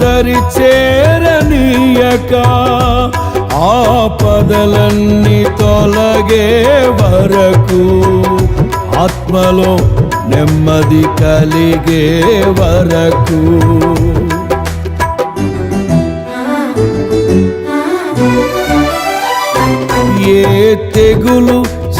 దరి చేరనీయక ఆపదలన్నీ తొలగే వరకు ఆత్మలో నెమ్మది కలిగే వరకు. ఏ తెగులు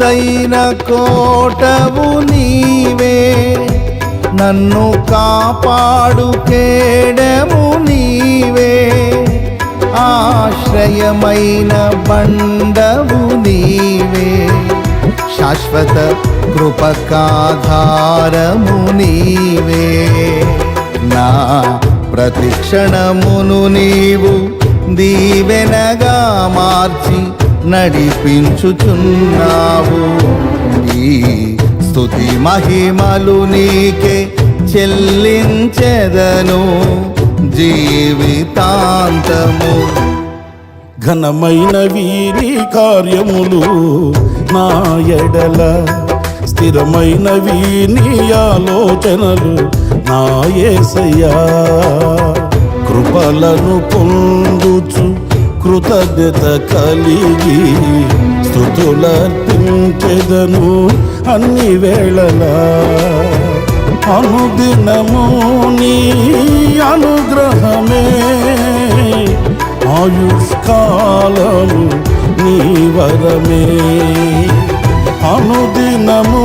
ఎత్తైన కోటవు నీవే. నన్ను కాపాడు కేడము నీవే. ఆశ్రయమైన బండవు నీవే. శాశ్వత కృపకాధారము నీవే. నా ప్రతిక్షణమును నీవు దీవెనగా మార్చి నడిపించుచున్నావు. ఈ స్థుతి మహిమలు నీకే చెల్లించెదను జీవితాంతము. ఘనమైన వీరి కార్యములు నా ఎడల స్థిరమైనవి నీ ఆలోచనలు నా కృపలను పొందుచు కృతజ్ఞత కలిగి స్థుతులర్పించెదను అన్ని వేళలా. అనుదినము నీ అనుగ్రహమే. ఆయుష్కాలము నీ వరమే. అనుదినము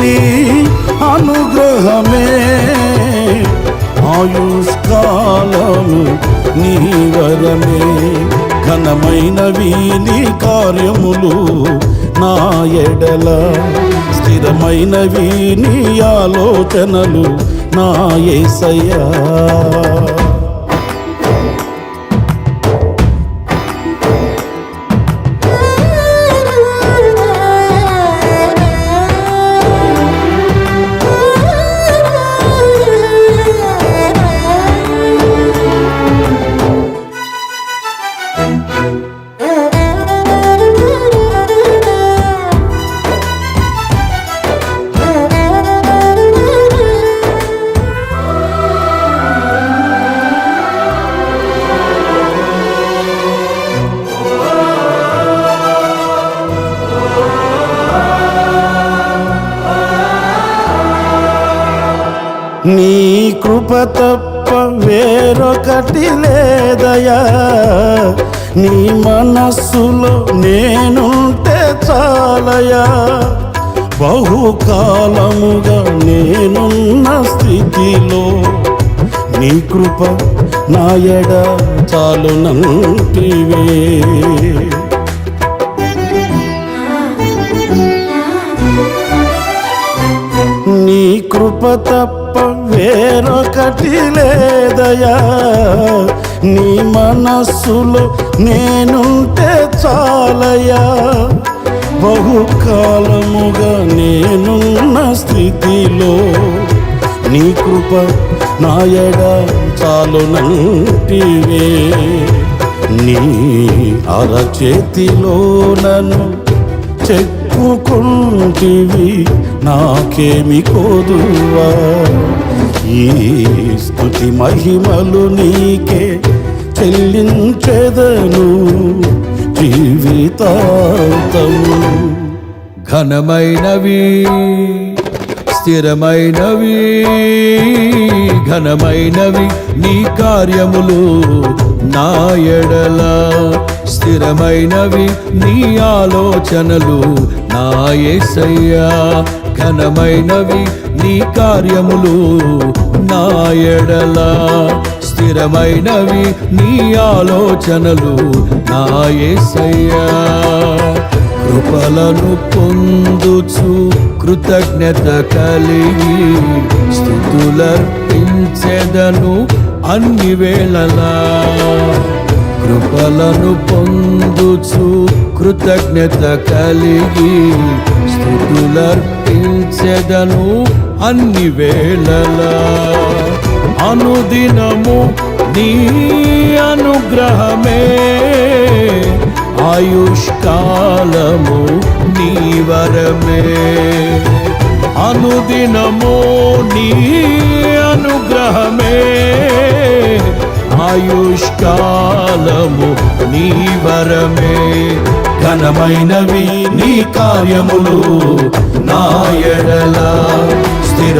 నీ అనుగ్రహమే. ఆయుష్ ఆయుష్కాలము నీ వరమే. ఘనమైనవి నీ కార్యములు నా ఎడల. స్థిరమైనవి నీ ఆలోచనలు నా ఏసయ్యా. కృప తప్ప వేరొకటి లేదయా నీ మనస్సులో నేనుంటే చాలయా బహుకాలముగా నేనున్న స్థితిలో నీ కృప నా ఎడ చాలునంటివే. నీ కృప తప్ప వేరొకటి లేదయా నీ మనస్సులో నేనుంటే చాలయా బహుకాలముగా నేనున్న స్థితిలో నీ కృప నాయడ చాలునంటివే. నీ అరచేతిలో నన్ను చెప్పుకుంటివి నాకేమి కోదువా? ఈ స్థుతి మహిమలు నీకే చెల్లించెదను జీవితాంతము. ఘనమైనవి స్థిరమైనవి ఘనమైనవి నీ కార్యములు నా ఎడల. స్థిరమైనవి నీ ఆలోచనలు నా ఏసయ్యా. ఘనమైనవి నీ కార్యములు నా ఎడల స్థిరమైనవి నీ ఆలోచనలు నా ఏసయ్యా. కృపలను పొందుచు కృతజ్ఞత కలిగి స్థుతులర్పించెదను అన్ని వేళలా. కృపలను పొందుచు కృతజ్ఞత కలిగి స్థుతులర్పించెదను అన్ని వేళలా అనుదినము నీ అనుగ్రహమే. ఆయుష్కాలము నీ వరమే. అనుదినము నీ అనుగ్రహమే. ఆయుష్కాలము నీ వరమే. ఘనమైనవి నీ కార్యములు నా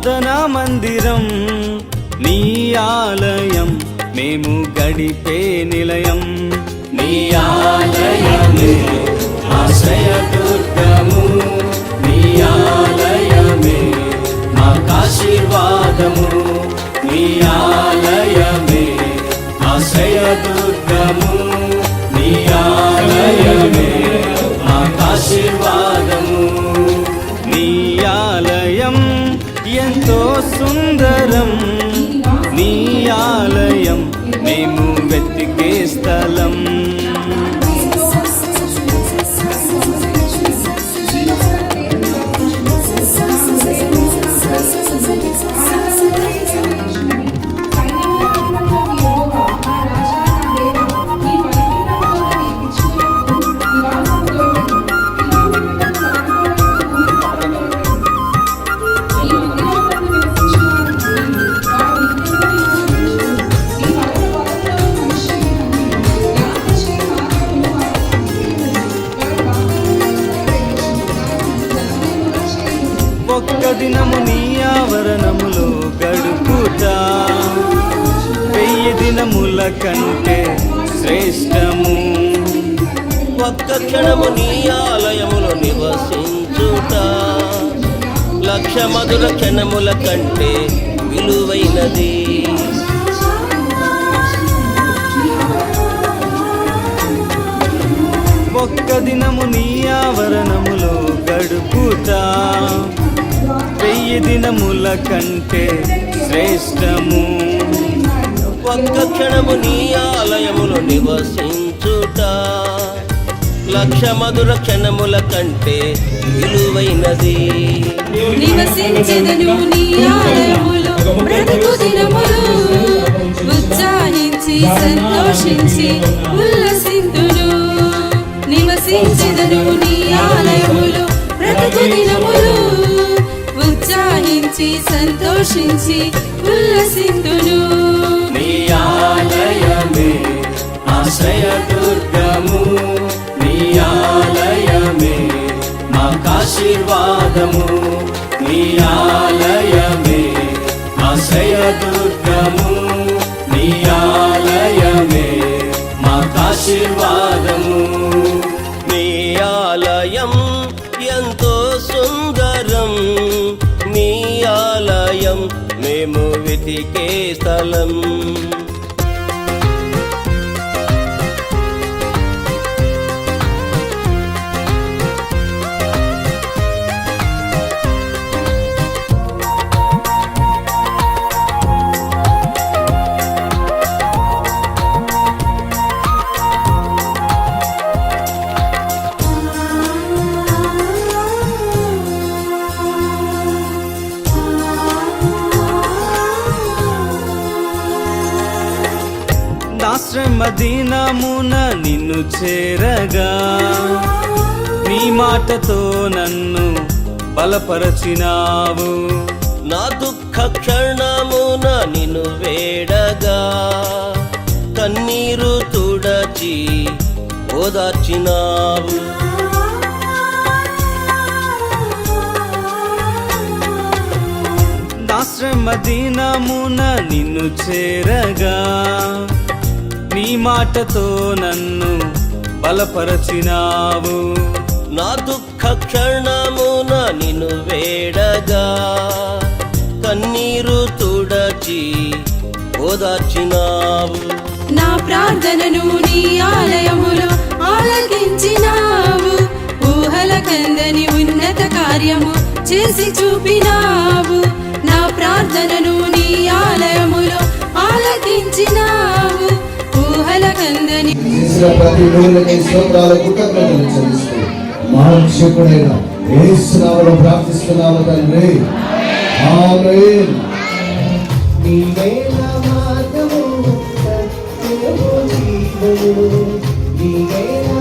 ప్రార్థనా మందిరం నీ ఆలయం మేము గడిపే నిలయం. నీ ఆలయమే ఆశ్రయ దుర్గము నీ ఆలయమే మాకాశీర్వాదము. నీ ఆలయమే ఆశ్రయ దుర్గము నీ ఆలయమే మాకాశీర్వాదము ఆలయం. మేము వెతికే స్థలం కంటే శ్రేష్టము. ఒక్క క్షణము నీ ఆలయములో నివసించుట. లక్ష మధుర క్షణముల కంటే విలువైనది. ఒక్క దినము నీ ఆవరణములో గడుపుతా వెయ్యి దినముల కంటే శ్రేష్టము. ఒక్క క్షణము నీ ఆలయములో నివసించుట. లక్ష మధుర క్షణముల కంటే విలువైనది. నివసించెదను నీ ఆలయములో బ్రతుకు దినములు. ఉత్సాహించి సంతోషించి ఉల్లసింతును నివసించెదను నీ ఆలయములో బ్రతుకు దినములు. ఉత్సాహించి సంతోషించి ఉల్లసింతును ఆలయమే ఆశ్రయ దుర్గము నీ ఆలయమే మాకాశీర్వాదము నీ ఆలయమే. ఆశ్రయ దుర్గము నీ ఆలయమే మాకాశీర్వాదము వెతికే స్థలం. చేరగా నీ మాటతో నన్ను బలపరచినావు. నా దుఃఖ క్షణమున నిన్ను వేడగా కన్నీరు తుడచి ఓదార్చినావు. దినమున నిన్ను చేరగా నీ మాటతో నన్ను బలపరచినావు. నా దుఃఖ క్షణమున నిన్ను వేడగా కన్నీరు తుడచి ఓదార్చినావు. నా ప్రార్థనను నీ ఆలయములో ఆలకించినావు. ఊహల కందని ఉన్నత కార్యము చేసి చూపినావు. నా ప్రార్థనను నీ ఆలయములో ఆలకించినావు. ఊహల కందని చేసిన ప్రతి మేలుని స్తోత్రాల కృతజ్ఞతలు చెల్లిస్తూ మహాక్షకుడైన ఏసునామలో ప్రార్థిస్తున్నాము తండ్రి. ఆమేన్. నీవే నా మార్గము సత్యము జీవము నీవే నా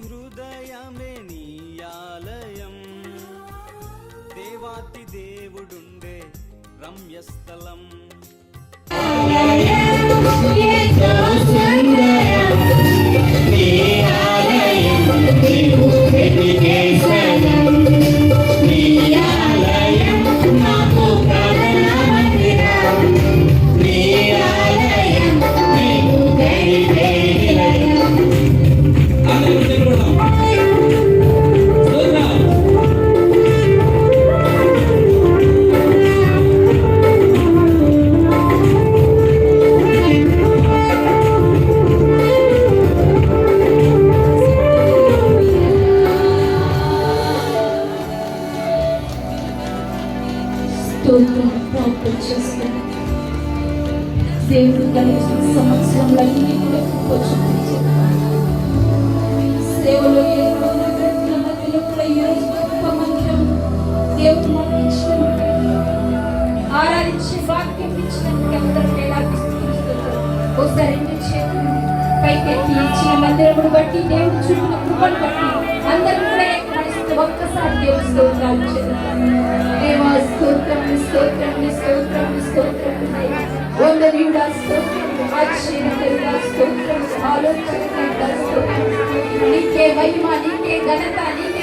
హృదయమే నీ ఆలయం. దేవాతి దేవుడుండే రమ్యస్థలం. దేవుడు కలిగిన సంవత్సరంలో కూడా సేవలో మధ్యలో కూడా ఈ గొప్ప మందిరం దేవుడు మనకి ఇచ్చినందుకు ఆరాధించే వాక్యం ఇచ్చినందుకు అందరం ఎలాంటి ఒకసారి రెండు చేతులు పైకెత్తి ఇచ్చిన మందిరమును బట్టి దేవుడు చూపిన కృపను బట్టి అందరూ కూడా ఒక్కసారి దేవుడు స్తోత్రాలు చేద్దాం దేవా స్తోత్రం స్తోత్రం స్తోత్రం స్తోత్రం వందనీయుడా స్తోత్రం ఆశ్చర్యకరుడా స్తోత్రం ఆలోచనకరుడా స్తోత్రం నీకే మహిమ నీకే ఘనత నీకే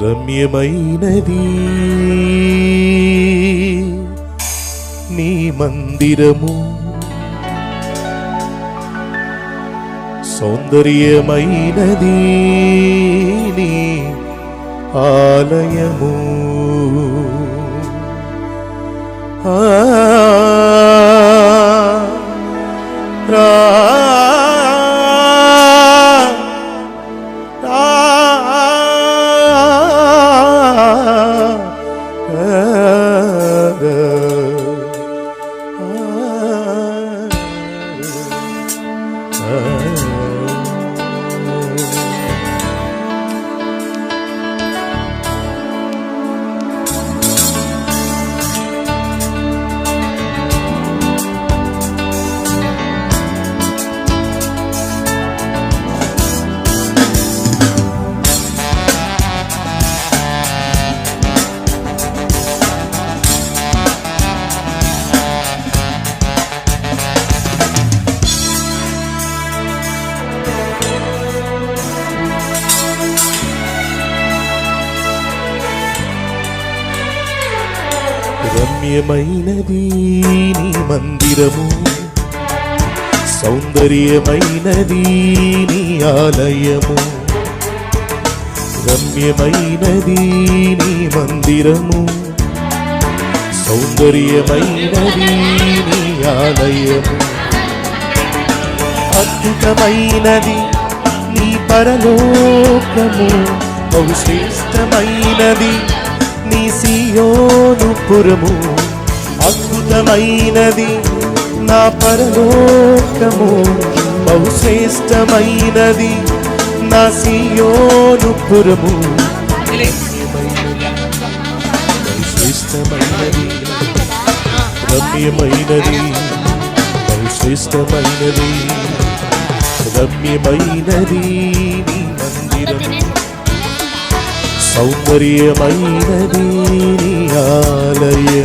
రమ్యమైనది నీ మందిరము సౌందర్యమైనది నీ ఆలయము ఆ Yeah. రమ్యమైనది నీ మందిరము సౌందర్యమైనది నీ ఆలయము రమ్యమైనది నీ మందిరము సౌందర్యమైనది నీ ఆలయము అద్భుతమైనది నీ పరలోకము బహు శ్రేష్టమైనది నీ సియోనుపురము అద్భుతమైనది. నా పరలోకము బహుశ్రేష్టమైనది నా సియోనుపురము బహు శ్రేష్టమైనది రమ్యమైనది బహు శ్రేష్టమైనది రమ్యమైనది నీ మందిరం. సౌందర్యమైనది నీ ఆలయము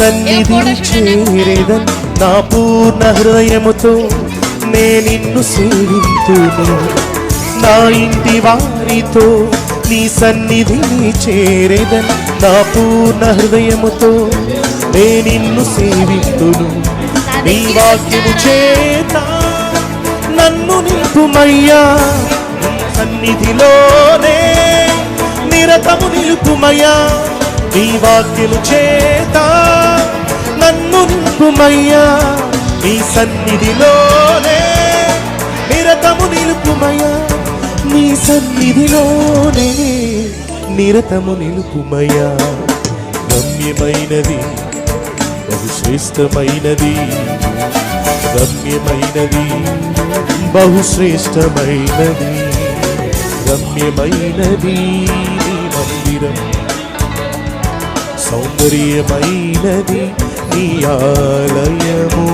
నీ సన్నిధి చేరేదన్ నా పూర్ణ హృదయముతో నే నిన్ను సేవింతును నా ఇంటి వారితో నీ సన్నిధి చేరేదన్ నా పూర్ణ హృదయముతో నే నిన్ను సేవింతును నీ వాక్యము చేత నన్ను నింపుమయ్యా నీ సన్నిధిలోనే నిరతము నిలుపుమయ్యా. నీ వాక్యులు చేత నన్నుంపుమయ్యా. నీ సన్నిధిలోనే నిరతము నిలుపుమయ్యా. నీ సన్నిధిలోనే నిరతము నిలుపుమయ్యా. గమ్యమైనది బహు శ్రేష్టమైనది రమ్యమైనది బహు శ్రేష్టమైనది రమ్యమైనది మందిరం. సౌందర్యమైనది నీ ఆలయము.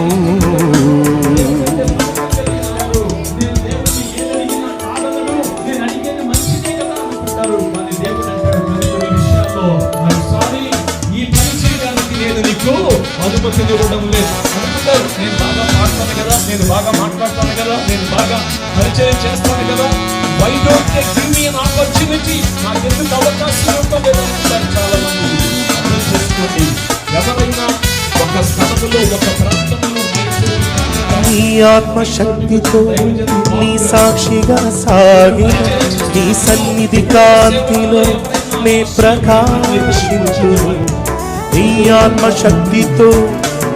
అనుమతి ఇవ్వడం లేదు అనుకుంటారు నేను బాగా పాడతాను కదా నేను బాగా మాట్లాడతాను కదా నేను బాగా పరిచయం చేస్తాను కదా. Why don't they give me an opportunity నాకు ఎందుకు అవకాశం ఇవ్వలేదు అనుకుంటారు చాలా మంది. చేసుకోండి ఎవరైనా ఒక ఒక ప్రాంతంలో నీ ఆత్మశక్తితో నీ సాక్షిగా సాగి నీ సన్నిధి కాంతిలో మే ప్రకాశించు నీ ఆత్మశక్తితో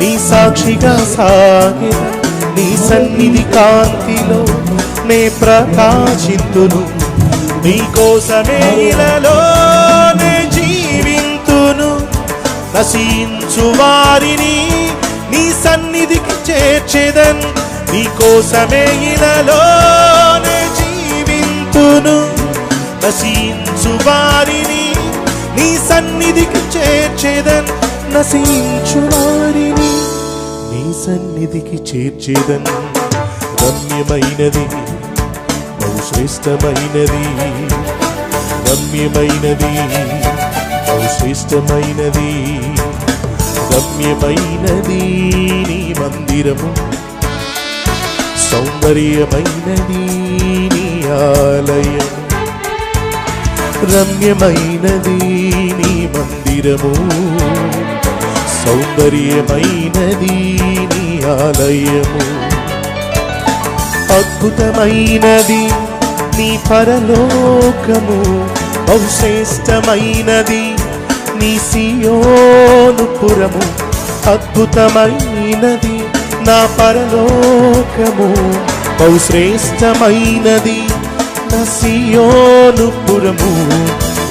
నీ సాక్షిగా సాగి నీ సన్నిధి కాంతిలో మే ప్రకాశింతును నీ కోసమే ఇలలో నశించు వారిని నీ సన్నిధికి చేర్చేదన్ నీ కోసమే ఇలలోనే జీవింతును నశించు వారిని నీ సన్నిధికి చేర్చేదన్ నశించు వారిని నీ సన్నిధికి చేర్చేదన్ రమ్యమైనది బహుశ్రేష్టమైనది రమ్యమైనది. శ్రేష్టమైనది రమ్యమైనది నీ మందిరము. సౌందర్యమైనది నీ ఆలయం రమ్యమైనది నీ మందిరము. సౌందర్యమైనది నీ ఆలయము. అద్భుతమైనది నీ పరలోకము. బహుశ్రేష్టమైనది నీ సియోనుపురము అద్భుతమైనది నా పరలోకము. బహుశ్రేష్టమైనది నా సియోనుపురము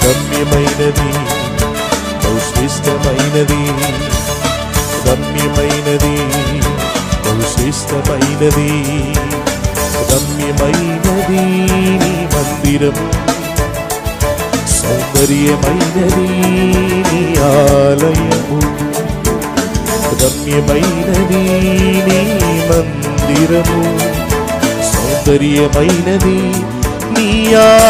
రమ్యమైనది బహుశ్రేష్టమైనది. గమ్యమైనది బహుశ్రేష్టమైనది. గమ్యమైనది నీ మందిరము సౌందర్యమైనది నీ ఆలయము. రమ్యమైనది నీ మందిరము. సౌందర్యమైనది నీ ఆలయము.